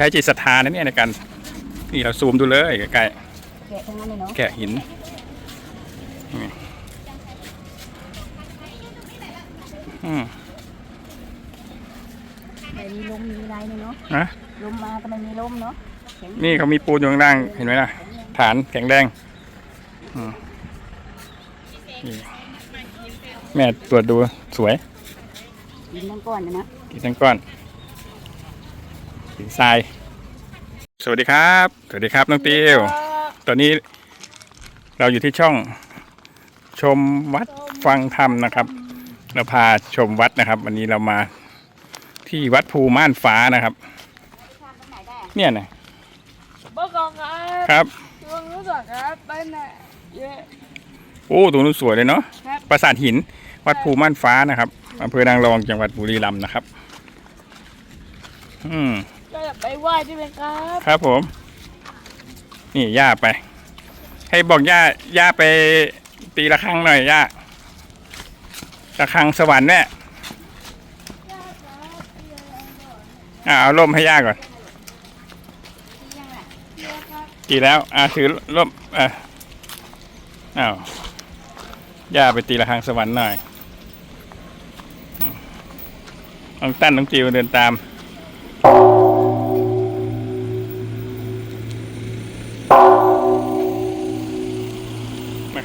ช้จิตศรัทธานะเนี่ยในการนี่เราซูมดูเลยใกล้แกะทั้งนั้นเลยเนาะๆแกะหินนี่อืมแต่มีลมมีอะไรเนี่ยเนาะนะ ลมมาก็ไม่มีลมเนาะแข็งนี่เขามีปูนอยู่ข้างล่างเห็นไหมล่ะ ฐานแข็งแรงอืมนี่แม่ตรวจดูสวยดินนั่นก้อนนะนะกินทั้งก้อน หินทราย สวัสดีครับ สวัสดีครับน้องติวตอนนี้เราอยู่ที่ช่องชมวัดฟังธรรมนะครับ เราพาชมวัดนะครับ วันนี้เรามาที่วัดภูม่านฟ้านะครับ เนี่ยนะบอกก่อนครับครับช่วงรู้จักครับไปไหนเยอะโอ้ตรงนู้นสวยเลยเนาะครับปราสาทหิน วัดภูม่านฟ้านะครับอำเภอนางรองจังหวัดบุรีรัมย์นะครับ อืมเราจะ ไปไหว้ที่ไหมครับครับผม นี่ย่าไป ให้บอกย่าย่าไปตีระฆังหน่อยย่าระฆังสวรรค์เนี่ยอ่าเอาร่มให้ย่าก่อนตีแล้วอ่าถือร่มอ่าอ้าวย่าไปตีระฆังสวรรค์หน่อยน้องตั้นน้องจิวเดินตาม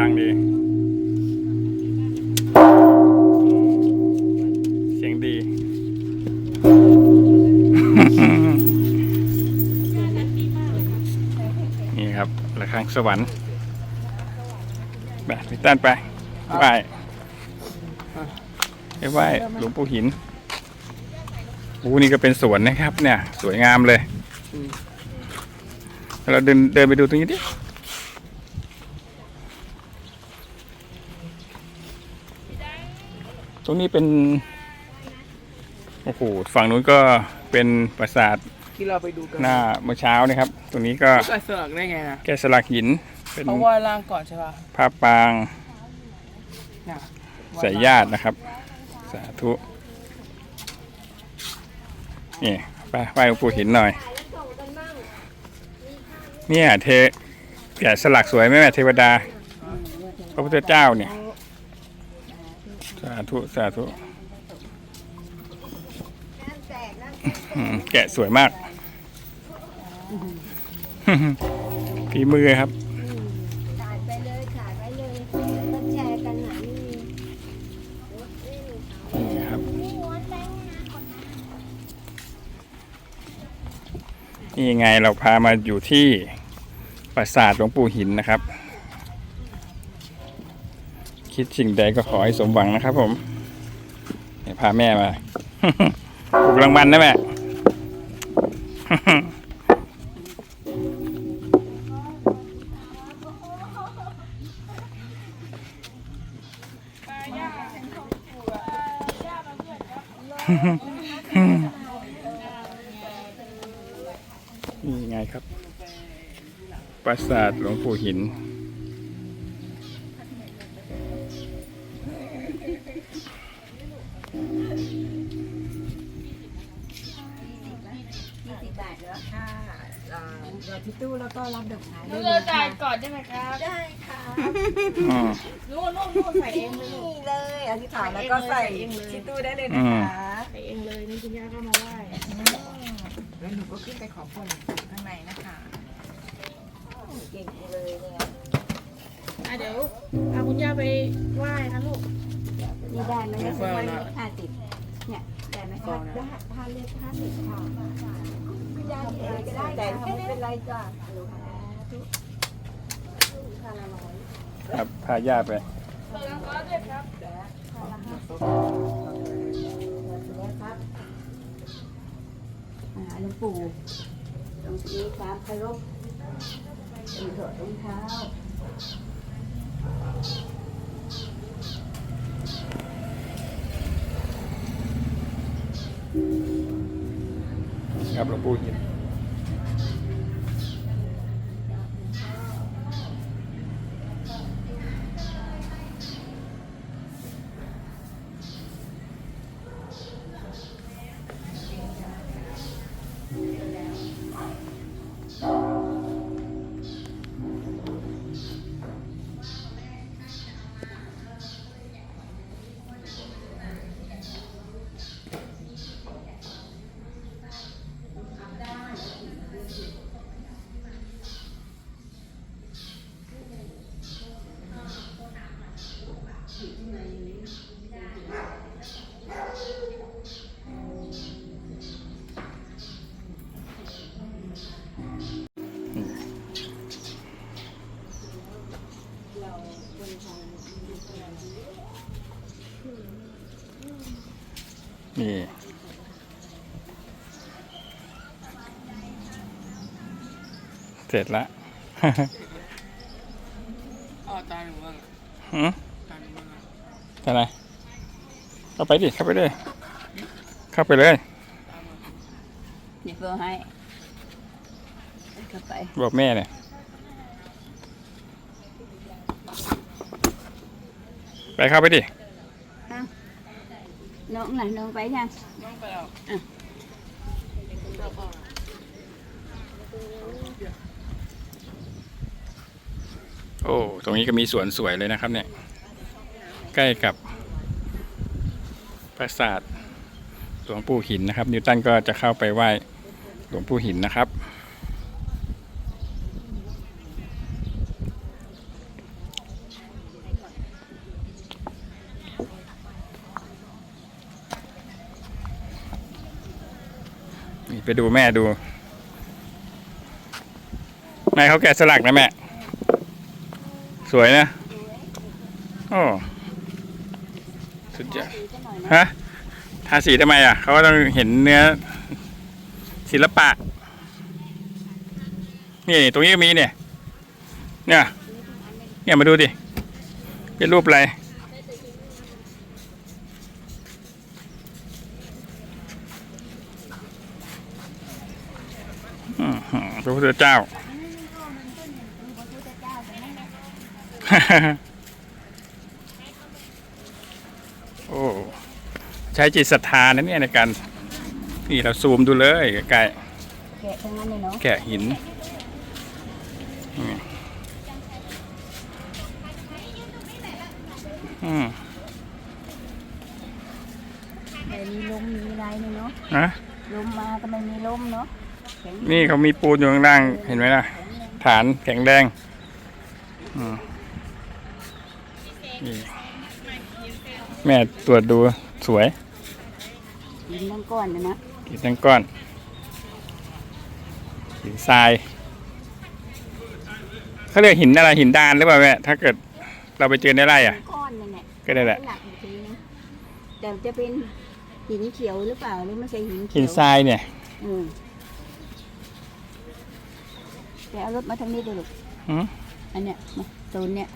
ดังดี เสียงดี นี่ครับระฆังสวรรค์ไปพี่ตั้นไปไหว้ไปไหว้หลวงปู่หินโอ้นี่ก็เป็นสวนนะครับ เนี่ย สวยงามเลย เราเดินเดินไปดูตรงนี้ดิ ตรงนี้เป็น โอ้โห ฝั่งนู้นก็เป็นปราสาทที่เราไปดูกันหน้าเมื่อเช้านะครับ ตรงนี้ก็ใส่สลักได้ไงนะแกะสลักหิน เป็นเขาไหว้ล่างก่อนใช่ป่ะผ้าปางน่ะสายญาตินะครับ สาธุ นี่ไปไหว้หลวงปู่หินหน่อย เนี่ยเทแกะสลักสวยไหมแม่เทวดา พระพุทธเจ้าเนี่ย สาธุ สาธุแกะสวยมากฝีมือครับถ่ายไปเลยถ่ายไปเลยก็แชร์กันหน่อยนี่นี่ครับ นี่ไงเราพามาอยู่ที่ปราสาทหลวงปู่หินนะครับ คิดสิ่งใดก็ขอให้สมหวังนะครับผมพาแม่มาถูกรางวัลนะแม่นี่ไงครับ ปราสาทหลวงปู่หิน รอที่ตู้แล้วก็รับดอกไม้หนูได้เลจะยจ่ายค่ะก่อนได้ไหมครับได้ค่ะอืมนู่นนู่นนู่นใส่เองเลยลูนี่ก เลยอธิษฐานแล้วก็ใส่ที่ตู้ได้เลยอืนะมคะใส่เองเลยนี่คุณย่าก็มาไหว้แล้วหนูก็ขึ้นไปขอพรข้างในนะคะเก่งจังเลยเนี่ยอะเดี๋ยวพาคุณย่าไปไหว้นะลูก นี่ได้ไหมไม่เนี่ยฟังนะห้าสิบเนี่ย ได้ไหมฟังนะได้ห้าเลขห้าสิบค่ะยายเองก็ได้แต่ไม่เป็นไรจ้ะค่าละร้อยครับพาย่าไปเปิดร้านค้าด้วยครับอ่าหลวงปู่ต้องมีความเคารพต้องถอดรองเท้า ครับ นนี่เสร็จละอ๋อตาหนูบ้างหืมตาหนูบ้างอะทนายเข้าไปดิ เข้าไปเลย เข้าไปเลยเดี๋ยวเพื่อให้ เข้าไป บอกแม่เนี่ย ไปเข้าไปดิน้องล่ะน้องไปยังน้องไปแล้วอะเราพ่อโอ้ ตรงนี้ก็มีสวนสวยเลยนะครับเนี่ย ใกล้กับ ปราสาทหลวงปู่หินนะครับ นิวตันก็จะเข้าไปไหว้หลวงปู่หินนะครับ ไปดูแม่ดู แม่เขาแกะสลักนะแม่ สวยนะโอ้สุดยอดฮะทาสีทำไมอะ เขาก็ต้องเห็นเนื้อศิลปะ นี่ตรงนี้ก็มีเนี่ย เนี่ย เนี่ยมาดูดิ เป็นรูปอะไร อือหือ พระพุทธเจ้า โอ้ ใช้จิตศรัทธานะเนี่ยในการ นี่เราซูมดูเลยใกล้แกะทั้งนั้นเลยเนาะๆแกะหินอืมอืมไม่มีลมมีอะไรเลยเนาะนะลมมาก็ไม่มีลมเนาะแข็ง นี่เขามีปูนอยู่ข้างล่างเห็นไหมล่ะ ฐานแข็งแรงอืมนี่แม่ตรวจดูสวยหินทั้งก้อนนะนะหินทั้งก้อนหินทรายเขาเรียกหินอะไรหินดานหรือเปล่าแม่ถ้าเกิดเราไปเจอในไร่อะก้อนนั่นแหละก็ได้แหละหลักอีกทีนึงแต่จะเป็นหินเขียวหรือเปล่าหรือไม่ใช่หินเขีหิยนวทรายเนี่ย อืมแต่เอารถมาทางนี้ดูลูกหืมอันเนี้ยมาโซนเนี้ย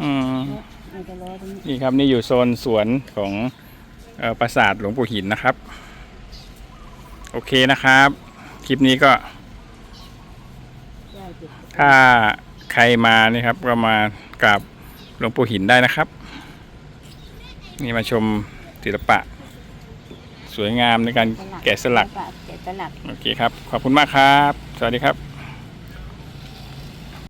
อืมเราจะรอตรงนี้นี่ครับนี่อยู่โซนสวนของเออปราสาทหลวงปู่หินนะครับ โอเคนะครับ คลิปนี้ก็ ได้จิตถ้าใครมานี่ครับก็มากราบหลวงปู่หินได้นะครับ นี่มาชมศิลปะ สวยงามในการแกะสลัก แกะสลัก โอเคครับ ขอบคุณมากครับ สวัสดีครับ